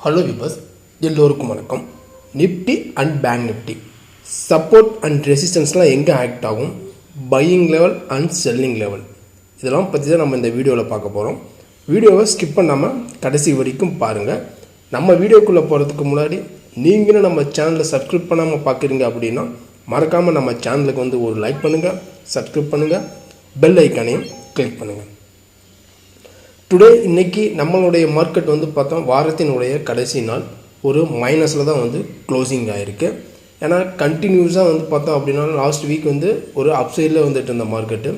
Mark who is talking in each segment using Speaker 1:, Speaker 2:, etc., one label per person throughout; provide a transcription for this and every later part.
Speaker 1: Hello vibes எல்லோருக்கும் வணக்கம். Nifty and Bank Nifty support and ரெசிஸ்டன்ஸ்லாம் எங்கே ஆக்ட் ஆகும்? Buying level and selling level இதெல்லாம் பற்றி தான் நம்ம இந்த வீடியோவில் பார்க்க போகிறோம் வீடியோவை ஸ்கிப் பண்ணாமல் கடைசி வரைக்கும் பாருங்கள் நம்ம வீடியோக்குள்ளே போகிறதுக்கு முன்னாடி நீங்களும் நம்ம சேனலை சப்ஸ்கிரைப் பண்ணாமல் பார்க்குறீங்க அப்படின்னா மறக்காமல் நம்ம சேனலுக்கு வந்து ஒரு லைக் பண்ணுங்கள் சப்ஸ்கிரைப் பண்ணுங்கள் பெல் ஐக்கானையும் கிளிக் பண்ணுங்கள் டுடே இன்றைக்கி நம்மளுடைய மார்க்கெட் வந்து பார்த்தோம் வாரத்தினுடைய கடைசி நாள். ஒரு மைனஸில் தான் வந்து க்ளோசிங் ஆகிருக்கு ஏன்னா கண்டினியூஸாக வந்து பார்த்தோம் அப்படின்னா லாஸ்ட் வீக் வந்து ஒரு அப்சைடில் வந்துட்டு இருந்த மார்க்கெட்டு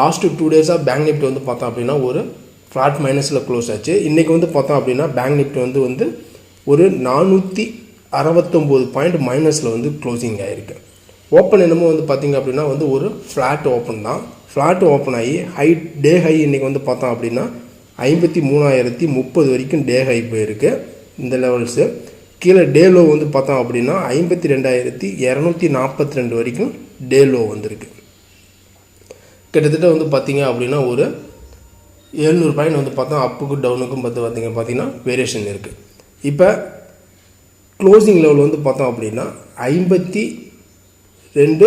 Speaker 1: லாஸ்ட்டு டூ டேஸாக பேங்க் நிஃப்டி வந்து பார்த்தோம் அப்படின்னா ஒரு ஃப்ளாட் மைனஸில் க்ளோஸ் ஆச்சு. இன்றைக்கி வந்து பார்த்தோம் அப்படின்னா பேங்க் நிஃப்டி வந்து வந்து ஒரு நானூற்றி அறுபத்தொம்போது பாயிண்ட் மைனஸில் வந்து க்ளோசிங் ஆகிருக்கு ஓப்பன் என்னமோ வந்து பார்த்திங்க அப்படின்னா வந்து ஒரு ஃப்ளாட் ஓப்பன் தான். ஃப்ளாட் ஓப்பன் ஆகி ஹை டே ஹை இன்றைக்கி வந்து பார்த்தோம் அப்படின்னா ஐம்பத்தி மூணாயிரத்தி முப்பது வரைக்கும் டே ஹை போயிருக்கு. இந்த லெவல்ஸு கீழே டே லோ வந்து பார்த்தோம் அப்படின்னா ஐம்பத்தி ரெண்டாயிரத்தி இரநூத்தி நாற்பத்தி ரெண்டு வரைக்கும் டே லோ வந்திருக்கு. கிட்டத்தட்ட வந்து பார்த்தீங்க அப்படின்னா ஒரு எழுநூறு பாயிண்ட் வந்து பார்த்தா அப்புக்கும் டவுனுக்கும் பார்த்து பார்த்திங்க பார்த்தீங்கன்னா வேரியேஷன் இருக்குது இப்போ க்ளோசிங் லெவல் வந்து பார்த்தோம் அப்படின்னா ஐம்பத்தி ரெண்டு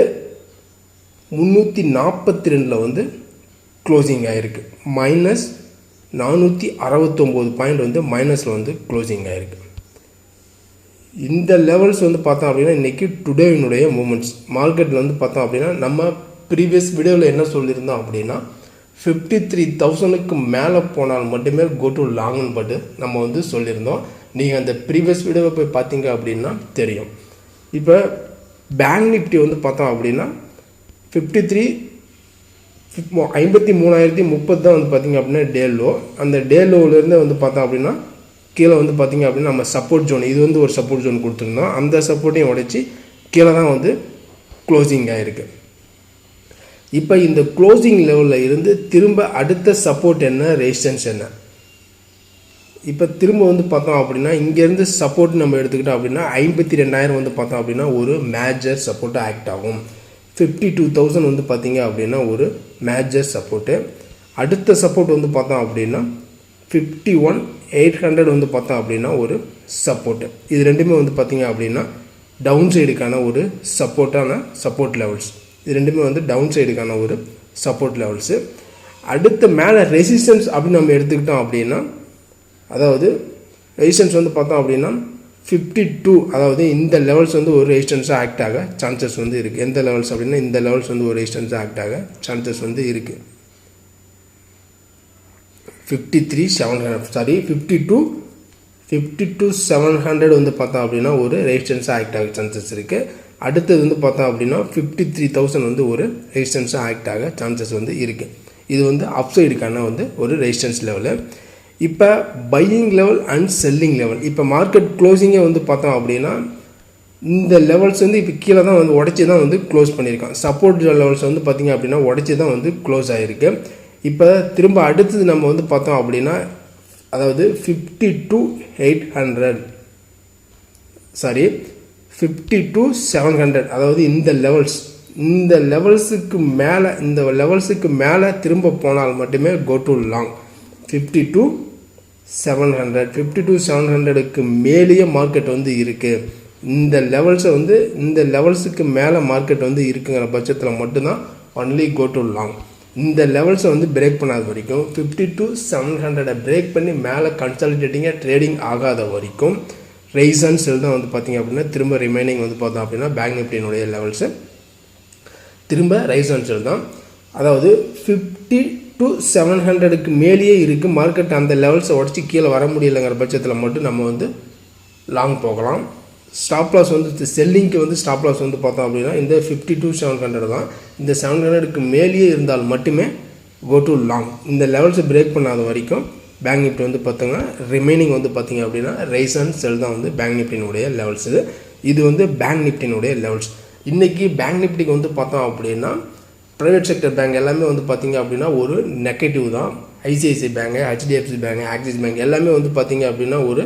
Speaker 1: முந்நூற்றி நாற்பத்தி ரெண்டில் வந்து க்ளோசிங் ஆகிருக்கு மைனஸ் நானூற்றி அறுபத்தொம்போது பாயிண்ட் வந்து மைனஸில் வந்து க்ளோசிங் ஆகிருக்கு இந்த லெவல்ஸ் வந்து பார்த்தோம் அப்படின்னா இன்றைக்கி டுடேவினுடைய மூமெண்ட்ஸ் மார்க்கெட்டில் வந்து பார்த்தோம் அப்படின்னா நம்ம ப்ரீவியஸ் வீடியோவில் என்ன சொல்லியிருந்தோம் அப்படின்னா ஃபிஃப்டி த்ரீ தௌசண்ட்க்கு மேலே போனால் மட்டுமே கோ டு லாங்னு பட்டு நம்ம வந்து சொல்லியிருந்தோம். நீங்கள் அந்த ப்ரீவியஸ் வீடியோவை போய் பார்த்தீங்க அப்படின்னா தெரியும். இப்போ பேங்க் நிஃப்டி வந்து பார்த்தோம் அப்படின்னா ஃபிஃப்டி த்ரீ ஐம்பத்தி மூணாயிரத்தி முப்பது தான் வந்து பார்த்திங்க அப்படின்னா டே லோ அந்த டேலோவிலேருந்து வந்து பார்த்தோம் அப்படின்னா கீழே வந்து பார்த்திங்க அப்படின்னா நம்ம சப்போர்ட் ஜோன் இது வந்து ஒரு சப்போர்ட் ஜோன் கொடுத்துருந்தோம். அந்த சப்போர்ட்டையும் உடைச்சி கீழே தான் வந்து க்ளோசிங் ஆகிருக்கு இப்போ இந்த க்ளோசிங் லெவலில் இருந்து திரும்ப அடுத்த சப்போர்ட் என்ன ரெசிஸ்டன்ஸ் என்ன? இப்போ திரும்ப வந்து பார்த்தோம் அப்படின்னா இங்கேருந்து சப்போர்ட் நம்ம எடுத்துக்கிட்டோம் அப்படின்னா ஐம்பத்தி ரெண்டாயிரம் வந்து பார்த்தோம் அப்படின்னா ஒரு மேஜர் சப்போர்ட்டாக ஆக்ட் ஆகும். ஃபிஃப்டி டூ தௌசண்ட் வந்து பார்த்தீங்க அப்படின்னா ஒரு மேஜர் சப்போர்ட்டு அடுத்த சப்போர்ட் வந்து பார்த்தோம் அப்படின்னா ஃபிஃப்டி ஒன் எயிட் ஹண்ட்ரட் வந்து பார்த்தோம் அப்படின்னா ஒரு சப்போர்ட்டு இது ரெண்டுமே வந்து பார்த்தீங்க அப்படின்னா டவுன் சைடுக்கான ஒரு சப்போர்ட்டான சப்போர்ட் லெவல்ஸ் இது ரெண்டுமே வந்து டவுன் சைடுக்கான ஒரு சப்போர்ட் லெவல்ஸு அடுத்த மேலே ரெசிஸ்டன்ஸ் அப்படின்னு நம்ம எடுத்துக்கிட்டோம் அப்படின்னா அதாவது ரெசிஸ்டன்ஸ் வந்து பார்த்தோம் அப்படின்னா ஃபிஃப்டி டூ அதாவது இந்த லெவல்ஸ் வந்து ஒரு ரெசிஸ்டன்ஸாக ஆக்ட் ஆக சான்சஸ் வந்து இருக்குது எந்த லெவல்ஸ் அப்படின்னா இந்த லெவல்ஸ் வந்து ஒரு ரெசிஸ்டன்ஸாக ஆக்ட் ஆக சான்சஸ் வந்து இருக்குது fifty three seven hundred sorry fifty two fifty two seven hundred வந்து பார்த்தோம் அப்படின்னா ஒரு ரெசிஸ்டன்ஸாக ஆக்ட் ஆக சான்சஸ் இருக்குது அடுத்தது வந்து பார்த்தோம் அப்படின்னா ஃபிஃப்டி த்ரீ தௌசண்ட் வந்து ஒரு ரெசிஸ்டன்ஸாக ஆக்ட் ஆக சான்சஸ் வந்து இருக்குது இது வந்து அப்சைடுக்கான வந்து ஒரு ரெசிஸ்டன்ஸ் லெவலு இப்போ buying level and selling level இப்போ மார்க்கெட் க்ளோசிங்கே வந்து பார்த்தோம் அப்படின்னா இந்த லெவல்ஸ் வந்து இப்போ கீழே தான் வந்து உடச்சி தான் வந்து க்ளோஸ் பண்ணியிருக்கான். சப்போர்ட் லெவல்ஸ் வந்து பார்த்திங்க அப்படின்னா உடச்சி தான் வந்து க்ளோஸ் ஆகிருக்கு இப்போ திரும்ப அடுத்தது நம்ம வந்து பார்த்தோம் அப்படின்னா அதாவது fifty two eight hundred sorry fifty two seven hundred அதாவது இந்த லெவல்ஸ் இந்த லெவல்ஸுக்கு மேலே இந்த லெவல்ஸுக்கு மேலே திரும்ப போனால் மட்டுமே go to long fifty two seven hundred fifty two seven ஹண்ட்ரடுக்கு மேலேயே மார்க்கெட் வந்து இருக்குது இந்த லெவல்ஸை வந்து இந்த லெவல்ஸுக்கு மேலே மார்க்கெட் வந்து இருக்குங்கிற பட்சத்தில் மட்டும்தான் ஒன்லி கோ டு லாங் இந்த லெவல்ஸை வந்து பிரேக் பண்ணாத வரைக்கும் ஃபிஃப்டி டூ செவன் ஹண்ட்ரடை பிரேக் பண்ணி மேலே கன்சல்டேட்டிங்காக ட்ரேடிங் ஆகாத வரைக்கும் ரைஸ் அண்ட் செல் தான் வந்து பார்த்திங்க அப்படின்னா திரும்ப ரிமைனிங் வந்து பார்த்தோம் அப்படின்னா பேங்க் நிஃப்டினுடைய லெவல்ஸு திரும்ப ரைஸ் அண்ட் செல் தான். அதாவது ஃபிஃப்டி டு செவன் ஹண்ட்ரடுக்கு மேலேயே இருக்குது மார்க்கெட் அந்த லெவல்ஸை உடச்சி கீழே வர முடியலைங்கிற பட்சத்தில் மட்டும் நம்ம வந்து லாங் போகலாம். ஸ்டாப் லாஸ் வந்து செல்லிங்க்கு வந்து ஸ்டாப் லாஸ் வந்து பார்த்தோம் அப்படின்னா இந்த ஃபிஃப்டி டு செவன் ஹண்ட்ரட் தான். இந்த செவன் ஹண்ட்ரடுக்கு மேலேயே இருந்தால் மட்டுமே கோ டு லாங் இந்த லெவல்ஸை பிரேக் பண்ணாத வரைக்கும் பேங்க் நிஃப்டி வந்து பார்த்தோங்கன்னா ரிமைனிங் வந்து பார்த்தீங்க அப்படின்னா ரைஸ் அண்ட் செல் தான் வந்து பேங்க் நிஃப்டினுடைய லெவல்ஸ் இது. இது வந்து பேங்க் நிஃப்டினுடைய லெவல்ஸ் இன்றைக்கி பேங்க் நிஃப்டிக்கு வந்து பார்த்தோம் அப்படின்னா ப்ரைவேட் செக்டர் பேங்க் எல்லாமே வந்து பார்த்திங்க அப்படின்னா ஒரு நெகட்டிவ் தான். ICICI bank HDFC bank Axis bank எல்லாமே வந்து பார்த்திங்க அப்படின்னா ஒரு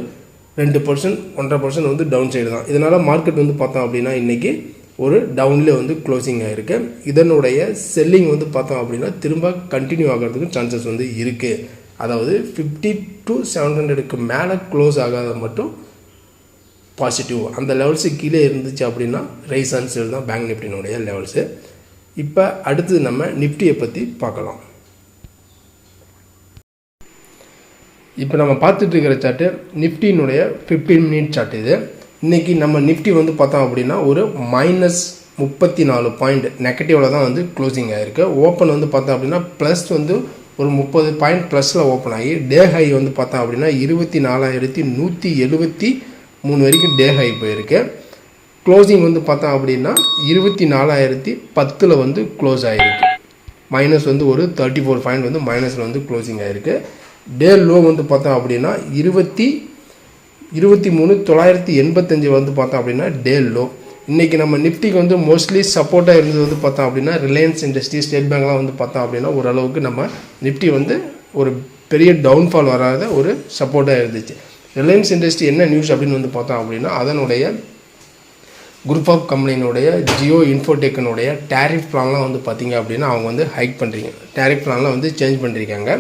Speaker 1: ரெண்டு பர்சன்ட் ஒன்றரை பர்சன்ட் வந்து டவுன் சைடு தான். இதனால் மார்க்கெட் வந்து பார்த்தோம் அப்படின்னா இன்றைக்கி ஒரு டவுன்லேயே வந்து க்ளோசிங் ஆகிருக்கு இதனுடைய செல்லிங் வந்து பார்த்தோம் அப்படின்னா திரும்ப கண்டினியூ ஆகிறதுக்கு சான்சஸ் வந்து இருக்குது அதாவது ஃபிஃப்டி டு செவன் ஹண்ட்ரடுக்கு மேலே க்ளோஸ் ஆகாத மட்டும் பாசிட்டிவ் அந்த லெவல்ஸு கீழே இருந்துச்சு அப்படின்னா ரைஸ் அண்ட் செல் தான் பேங்க் நிஃப்டினுடைய லெவல்ஸு இப்போ அடுத்தது நம்ம நிஃப்டியை பற்றி பார்க்கலாம். இப்போ நம்ம பார்த்துட்டு இருக்கிற சார்ட்டு நிஃப்டினுடைய ஃபிஃப்டீன் மினிட் சார்ட் இது. இன்றைக்கி நம்ம நிஃப்டி வந்து பார்த்தோம் அப்படின்னா ஒரு மைனஸ் முப்பத்தி நாலு பாயிண்ட் நெகட்டிவில் தான் வந்து க்ளோசிங் ஆகிருக்கு ஓப்பன் வந்து பார்த்தோம் அப்படின்னா ப்ளஸ் வந்து ஒரு முப்பது பாயிண்ட் ப்ளஸில் ஓப்பன் ஆகி டே ஹை வந்து பார்த்தோம் அப்படின்னா இருபத்தி நாலாயிரத்தி நூற்றி எழுபத்தி மூணு வரைக்கும் டே ஹை போயிருக்கு. க்ளோசிங் வந்து பார்த்தோம் அப்படின்னா இருபத்தி நாலாயிரத்தி பத்தில் வந்து க்ளோஸ் ஆகிருக்கு மைனஸ் வந்து ஒரு தேர்ட்டி ஃபோர் பாயிண்ட் வந்து மைனஸில் வந்து க்ளோசிங் ஆகிருக்கு டே லோ வந்து பார்த்தோம் அப்படின்னா இருபத்தி இருபத்தி மூணு தொள்ளாயிரத்தி எண்பத்தஞ்சு வந்து பார்த்தோம் அப்படின்னா டே லோ இன்றைக்கி நம்ம நிஃப்டிக்கு வந்து மோஸ்ட்லி சப்போர்ட்டாக இருந்தது வந்து பார்த்தோம் அப்படின்னா ரிலையன்ஸ் இண்டஸ்ட்ரி ஸ்டேட் பேங்க்லாம் வந்து பார்த்தோம் அப்படின்னா ஓரளவுக்கு நம்ம நிஃப்டி வந்து ஒரு பெரிய டவுன்ஃபால் வராத ஒரு சப்போர்ட்டாக இருந்துச்சு. ரிலையன்ஸ் இண்டஸ்ட்ரி என்ன நியூஸ் அப்படின்னு வந்து பார்த்தோம் அப்படின்னா அதனுடைய குரூப் ஆஃப் கம்பெனியினுடைய ஜியோ இன்ஃபோடெக்கினுடைய டேரிஃப் பிளான்லாம் வந்து பார்த்தீங்க அப்படின்னா அவங்க வந்து ஹைக் பண்ணுறீங்க டேரிஃப் பிளான்லாம் வந்து சேஞ்ச் பண்ணியிருக்காங்க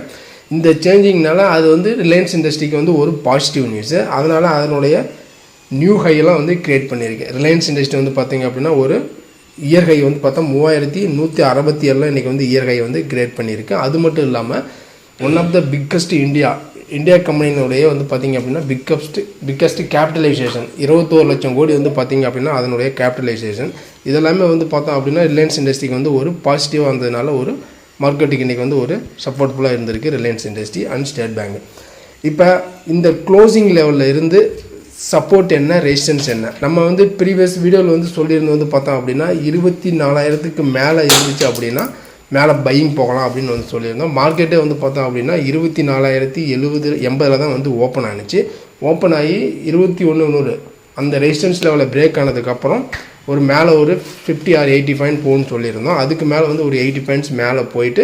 Speaker 1: இந்த சேஞ்சிங்னால அது வந்து ரிலையன்ஸ் இண்டஸ்ட்ரிக்கு வந்து ஒரு பாசிட்டிவ் நியூஸு அதனால் அதனுடைய நியூ ஹையெல்லாம் வந்து க்ரியேட் பண்ணியிருக்கு ரிலையன்ஸ் இண்டஸ்ட்ரி வந்து பார்த்தீங்க அப்படின்னா ஒரு இயர் ஹை வந்து பார்த்தா மூவாயிரத்தி நூற்றி அறுபத்தி ஏழில் இன்றைக்கி வந்து இயர் ஹை வந்து கிரியேட் பண்ணியிருக்கு அது மட்டும் இல்லாமல் one of the biggest India India கம்பெனியினுடைய வந்து பார்த்தீங்க அப்படின்னா பிக்கஸ்ட் பிக்கஸ்ட் கேபிட்டலைசேஷன் இருபத்தோரு லட்சம் கோடி வந்து பார்த்திங்க அப்படின்னா அதனுடைய கேபிட்டலைசேஷன் இதெல்லாமே வந்து பார்த்தோம் அப்படின்னா ரிலையன்ஸ் இண்டஸ்ட்ரிக்கு வந்து ஒரு பாசிட்டிவாக இருந்ததுனால ஒரு மார்க்கெட்டுக்கு இன்றைக்கி வந்து ஒரு சப்போர்ட்ஃபுல்லாக இருந்திருக்கு Reliance industry and State Bank. இப்போ இந்த க்ளோசிங் லெவலில் இருந்து சப்போர்ட் என்ன ரெசிஸ்டன்ஸ் என்ன? நம்ம வந்து ப்ரீவியஸ் வீடியோவில் வந்து சொல்லியிருந்தது வந்து பார்த்தோம் அப்படின்னா இருபத்தி நாலாயிரத்துக்கு மேலே இருந்துச்சு அப்படின்னா மேலே பையிங் போகலாம் அப்படின்னு வந்து சொல்லியிருந்தோம். மார்க்கெட்டே வந்து பார்த்தோம் அப்படின்னா இருபத்தி நாலாயிரத்தி எழுபது எண்பதில் தான் வந்து ஓப்பன் ஆனிச்சு. ஓப்பன் ஆகி இருபத்தி ஒன்று நூறு. அந்த ரெசிஸ்டன்ஸ் லெவலில் பிரேக் ஆனதுக்கப்புறம் ஒரு மேலே ஒரு ஃபிஃப்டி ஆர் எயிட்டி பாயிண்ட் போகணும்னு சொல்லியிருந்தோம். அதுக்கு மேலே வந்து ஒரு எயிட்டி பாயிண்ட்ஸ் மேலே போயிட்டு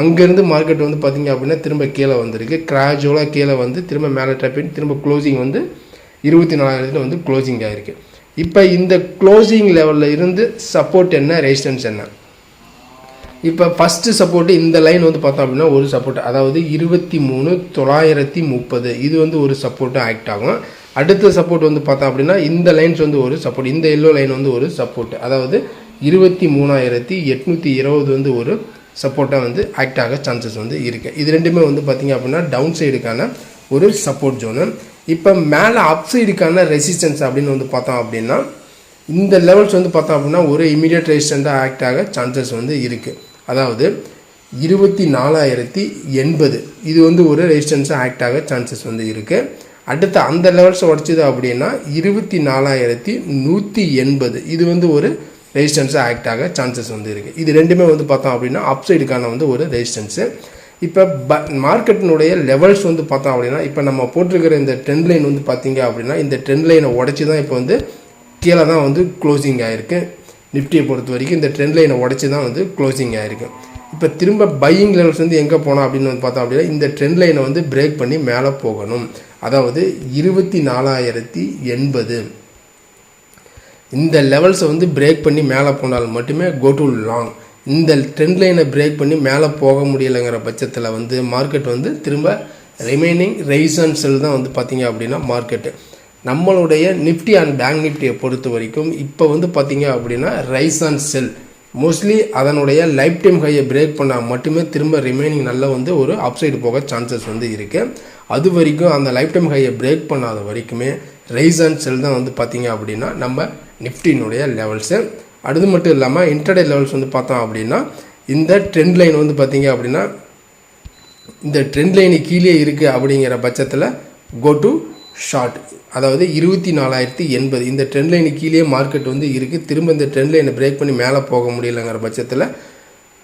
Speaker 1: அங்கேருந்து மார்க்கெட் வந்து பார்த்திங்க அப்படின்னா திரும்ப கீழே வந்திருக்கு. கிராஜுவலாக கீழே வந்து திரும்ப மேலே டப்பின் திரும்ப க்ளோசிங் வந்து இருபத்தி நாலாயிரத்தில் வந்து க்ளோசிங் ஆகிருக்கு இப்போ இந்த க்ளோசிங் லெவலில் இருந்து சப்போர்ட் என்ன ரெசிஸ்டன்ஸ் என்ன? இப்போ ஃபஸ்ட்டு சப்போர்ட்டு இந்த லைன் வந்து பார்த்தோம் அப்படின்னா ஒரு சப்போர்ட் அதாவது இருபத்தி மூணு தொள்ளாயிரத்தி முப்பது. இது வந்து ஒரு சப்போர்ட்டும் ஆக்ட் ஆகும். அடுத்த சப்போர்ட் வந்து பார்த்தோம் அப்படின்னா இந்த லைன்ஸ் வந்து ஒரு சப்போர்ட் இந்த எல்லோ லைன் வந்து ஒரு சப்போர்ட் அதாவது இருபத்தி மூணாயிரத்தி எட்நூற்றி இருபது வந்து ஒரு சப்போர்ட்டாக வந்து ஆக்ட் ஆக சான்சஸ் வந்து இருக்குது இது ரெண்டுமே வந்து பார்த்திங்க அப்படின்னா டவுன் சைடுக்கான ஒரு சப்போர்ட் ஜோனு இப்போ மேலே அப் சைடுக்கான ரெசிஸ்டன்ஸ் அப்படின்னு வந்து பார்த்தோம் அப்படின்னா இந்த லெவல்ஸ் வந்து பார்த்தோம் அப்படின்னா ஒரு இமீடியட் ரெசிஸ்டண்ட்டாக ஆக்ட் ஆக சான்சஸ் வந்து இருக்குது அதாவது இருபத்தி நாலாயிரத்தி எண்பது. இது வந்து ஒரு ரெசிஸ்டன்ஸாக ஆக்ட் ஆக சான்சஸ் வந்து இருக்குது அடுத்து அந்த லெவல்ஸை உடச்சிது அப்படின்னா இருபத்தி நாலாயிரத்தி நூற்றி எண்பது. இது வந்து ஒரு ரெசிஸ்டன்ஸாக ஆக்ட் ஆக சான்சஸ் வந்து இருக்குது இது ரெண்டுமே வந்து பார்த்தோம் அப்படின்னா அப்சைடுக்கான வந்து ஒரு ரெசிஸ்டன்ஸு இப்போ ப மார்க்கெட்டினுடைய லெவல்ஸ் வந்து பார்த்தோம் அப்படின்னா இப்போ நம்ம போட்டிருக்கிற இந்த ட்ரெண்ட் லைன் வந்து பார்த்தீங்க அப்படின்னா இந்த ட்ரெண்ட் லைனை உடச்சி தான் இப்போ வந்து கீழே தான் வந்து க்ளோசிங் ஆகிருக்கு நிஃப்டியை பொறுத்த வரைக்கும் இந்த ட்ரெண்ட் லைனை உடச்சி தான் வந்து க்ளோசிங் ஆகிருக்கு இப்போ திரும்ப பையிங் லெவல்ஸ் வந்து எங்கே போனோம் அப்படின்னு வந்து பார்த்தோம் அப்படின்னா இந்த ட்ரெண்ட் லைனை வந்து பிரேக் பண்ணி மேலே போகணும். அதாவது இருபத்தி நாலாயிரத்தி எண்பது. இந்த லெவல்ஸை வந்து பிரேக் பண்ணி மேலே போனால் மட்டுமே கோ டு லாங் இந்த ட்ரெண்ட் லைனை பிரேக் பண்ணி மேலே போக முடியலைங்கிற பட்சத்தில் வந்து மார்க்கெட் வந்து திரும்ப ரிமைனிங் ரைஸ் அண்ட் செல் தான் வந்து பார்த்தீங்க அப்படின்னா மார்க்கெட்டு நம்மளுடைய நிஃப்டி அண்ட் பேங்க் நிஃப்டியை பொறுத்த வரைக்கும் இப்போ வந்து பார்த்தீங்க அப்படின்னா ரைஸ் அண்ட் செல் மோஸ்ட்லி அதனுடைய லைஃப் டைம் ஹையை பிரேக் பண்ணால் மட்டுமே திரும்ப ரிமைனிங் நல்லா வந்து ஒரு அப்சைடு போக சான்சஸ் வந்து இருக்குது அது வரைக்கும் அந்த லைஃப் டைம் ஹையை பிரேக் பண்ணாத வரைக்குமே ரைஸ் அண்ட் செல் தான் வந்து பார்த்தீங்க அப்படின்னா நம்ம நிஃப்டினுடைய லெவல்ஸு அது மட்டும் இல்லாமல் இன்டர்டே லெவல்ஸ் வந்து பார்த்தோம் அப்படின்னா இந்த ட்ரெண்ட் லைன் வந்து பார்த்தீங்க அப்படின்னா இந்த ட்ரெண்ட் லைனு கீழே இருக்குது அப்படிங்கிற பட்சத்தில் கோ டு ஷார்ட் அதாவது இருபத்தி நாலாயிரத்தி எண்பது. இந்த ட்ரெண்ட் லைனு கீழே மார்க்கெட் வந்து இருக்குது திரும்ப இந்த ட்ரெண்ட் லைனை பிரேக் பண்ணி மேலே போக முடியலங்கிற பட்சத்தில்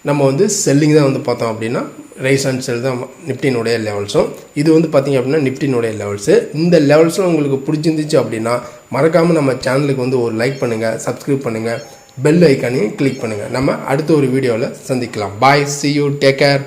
Speaker 1: நம்ம வந்து செல்லிங் தான் வந்து பார்த்தோம் அப்படின்னா ரைஸ் அண்ட் செல் தான் நிப்டினுடைய லெவல்ஸும் இது வந்து பார்த்திங்க அப்படின்னா நிப்டினுடைய லெவல்ஸு இந்த லெவல்ஸும் உங்களுக்கு பிடிச்சிருந்துச்சு அப்படின்னா மறக்காமல் நம்ம சேனலுக்கு வந்து ஒரு லைக் பண்ணுங்கள் சப்ஸ்கிரைப் பண்ணுங்கள் பெல் ஐக்கானையும் கிளிக் பண்ணுங்கள் நம்ம அடுத்த ஒரு வீடியோவில் சந்திக்கலாம். Bye see you take care